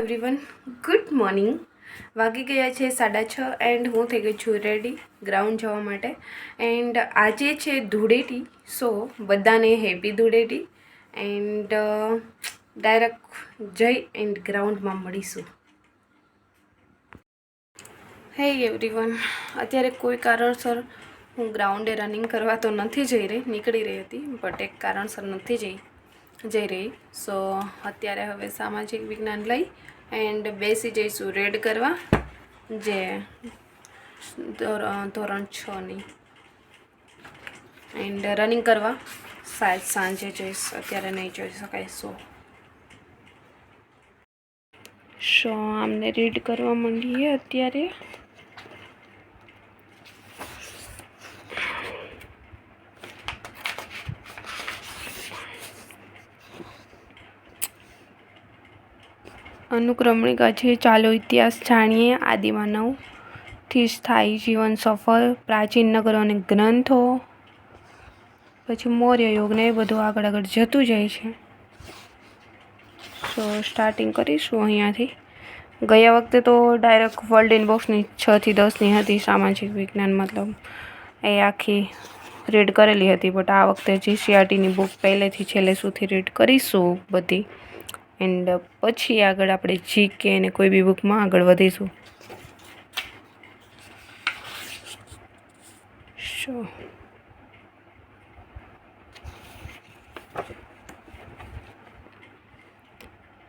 Everyone good morning વાગી ગયા છે સાડા છ એન્ડ હું થઈ ગઈ છું રેડી ગ્રાઉન્ડ જવા માટે. એન્ડ આજે છે ધૂળેટી સો બધાને હેપી ધૂળેટી. એન્ડ ડાયરેક્ટ જઈ એન્ડ ગ્રાઉન્ડમાં મળીશું. હે એવરીવન અત્યારે કોઈ કારણસર હું ગ્રાઉન્ડે રનિંગ કરવા તો નથી જઈ રહી, નીકળી રહી હતી બટ એક કારણસર નથી જઈ. જઈ રહી. સો અત્યારે હવે સામાજિક વિજ્ઞાન લઈ એન્ડ બેસી જઈશું રેડ કરવા, જે ધોર- ધોરણ છની એન્ડ રનિંગ કરવા, સાંજ, સાંજે જઈશ, અત્યારે નહીં જોઈ શકાય સો સો આમને રીડ કરવા માંડીએ અત્યારે. અનુક્રમણિકા છે ચાલો ઇતિહાસ જાણીએ. આદિમાનવથી સ્થાયી જીવન સફળ, પ્રાચીન નગરો અને ગ્રંથો, પછી મૌર્ય યુગને એ બધું આગળ આગળ જતું જાય છે. સો સ્ટાર્ટિંગ કરીશું અહીંયાથી. ગયા વખતે તો ડાયરેક્ટ વર્લ્ડ ઇનબોક્સની છથી દસની હતી સામાજિક વિજ્ઞાન, મતલબ એ આખી રીડ કરેલી હતી બટ આ વખતે જીસીઆરટીની બુક પહેલેથી છેલ્લે સુધી રીડ કરીશું બધી. એન્ડ પછી આગળ આપણે જીકે અને કોઈ બી બુકમાં આગળ વધીશું. શો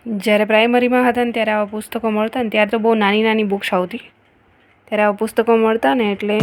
જ્યારે પ્રાઇમરીમાં હતા ને ત્યારે આવા પુસ્તકો મળતા ને, ત્યારે તો બહુ નાની નાની બુક્સ આવતી. ત્યારે આવા પુસ્તકો મળતા ને એટલે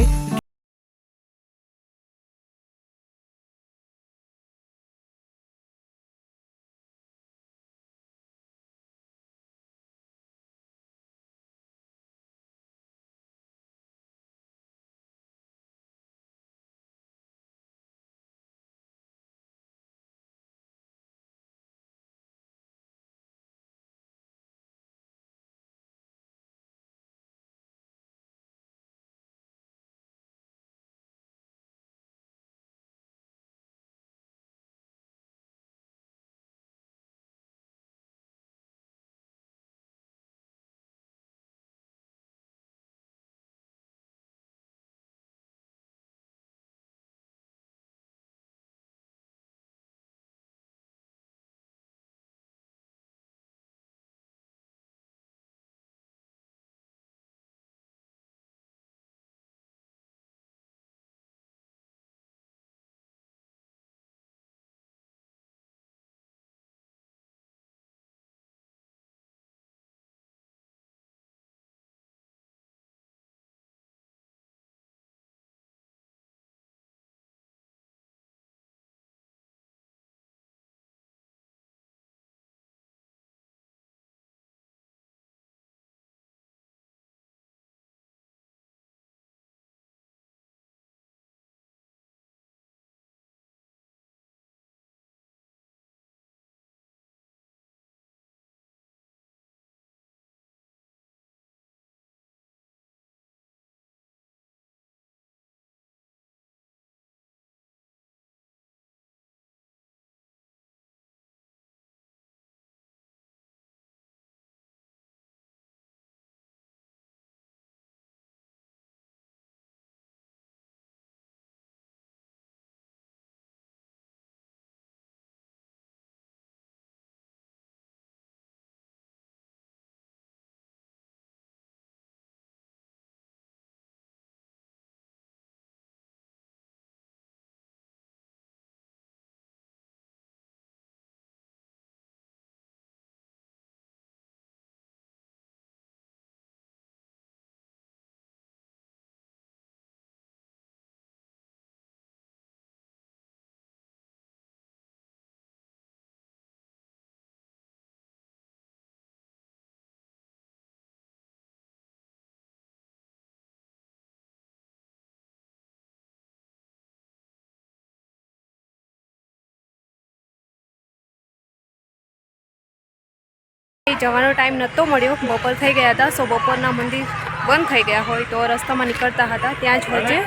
જવાનો ટાઈમ નહોતો મળ્યો. બપોર થઈ ગયા હતા, સો બપોરના મંદિર બંધ થઈ ગયા હોય તો રસ્તામાં નીકળતા હતા. ત્યાં જ વચ્ચે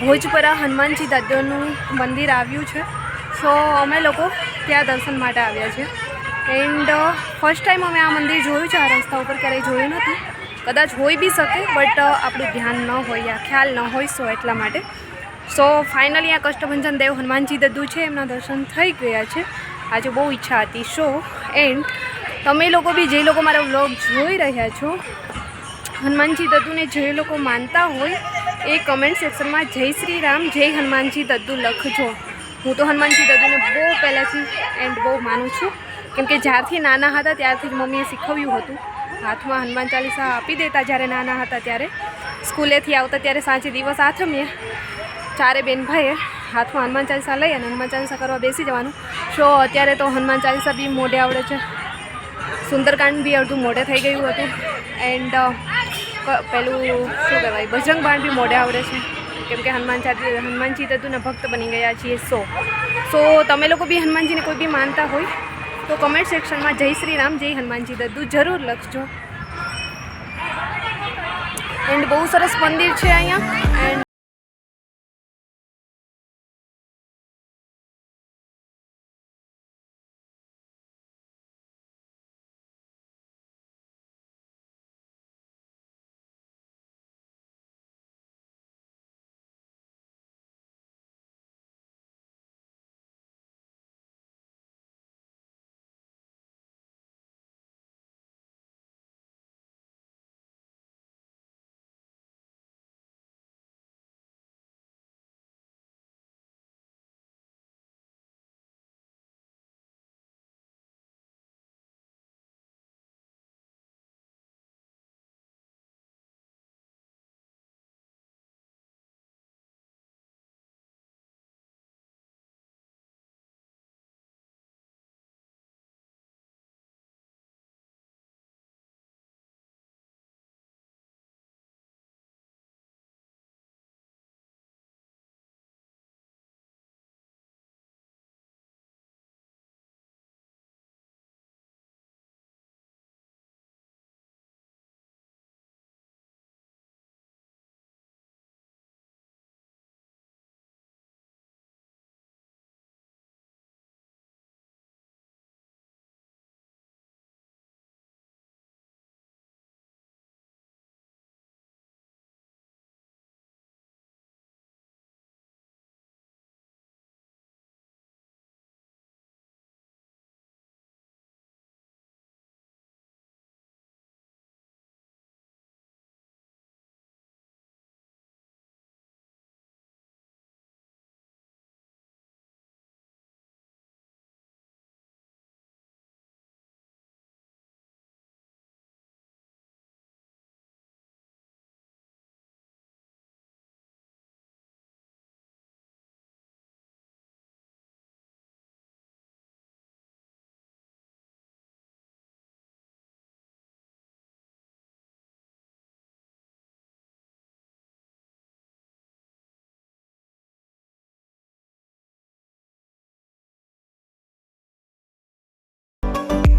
ભોજપરા હનુમાનજી દાદાનું મંદિર આવ્યું છે. સો અમે લોકો ત્યાં દર્શન માટે આવ્યા છે એન્ડ ફર્સ્ટ ટાઈમ અમે આ મંદિર જોયું છે. આ રસ્તા ઉપર ક્યારેય જોયું નથી. કદાચ હોઈ બી શકે બટ આપણું ધ્યાન ન હોય આ ખ્યાલ ન હોય સો એટલા માટે. સો ફાઇનલી આ કષ્ટભંજન દેવ હનુમાનજી દદ્દુ છે. એમના દર્શન થઈ ગયા છે. આજે બહુ ઈચ્છા હતી. સો, એન્ડ તમે લોકો બી જે લોકો મારા વ્લોગ જોઈ રહ્યા છો, હનુમાનજી દત્તુને જે લોકો માનતા હોય, એ કમેન્ટ સેક્શનમાં જય શ્રી રામ, જય હનુમાનજી દત્તુ લખજો. હું તો હનુમાનજી દત્તુને બહુ પહેલાંથી એન્ડ બહુ માનું છું. કેમ કે જ્યારથી નાના હતા ત્યારથી જ મમ્મીએ શીખવ્યું હતું. હાથમાં હનુમાન ચાલીસા આપી દેતા જ્યારે નાના હતા ત્યારે. સ્કૂલેથી આવતા ત્યારે સાંજે દિવસ આથમીએ ચારે બેનભાઈએ હાથમાં હનુમાન ચાલીસા લઈ અને હનુમાન ચાલીસા કરવા બેસી જવાનું. સો અત્યારે તો હનુમાન ચાલીસા બી મોઢે આવડે છે. સુંદરકાંડ બી અડધું મોઢે થઈ ગયું હતું. એન્ડ પેલું શું કહેવાય બજરંગ બાણ બી મોઢે આવડે છે. કેમ કે હનુમાન ચાલી હનુમાનજી દત્તુના ભક્ત બની ગયા છીએ સો. સો, તમે લોકો બી હનુમાનજીને કોઈ બી માનતા હોય, તો કમેન્ટ સેક્શનમાં જય શ્રી રામ, જય હનુમાનજી દદ્દુ જરૂર લખજો. એન્ડ બહુ સરસ મંદિર છે અહીંયા.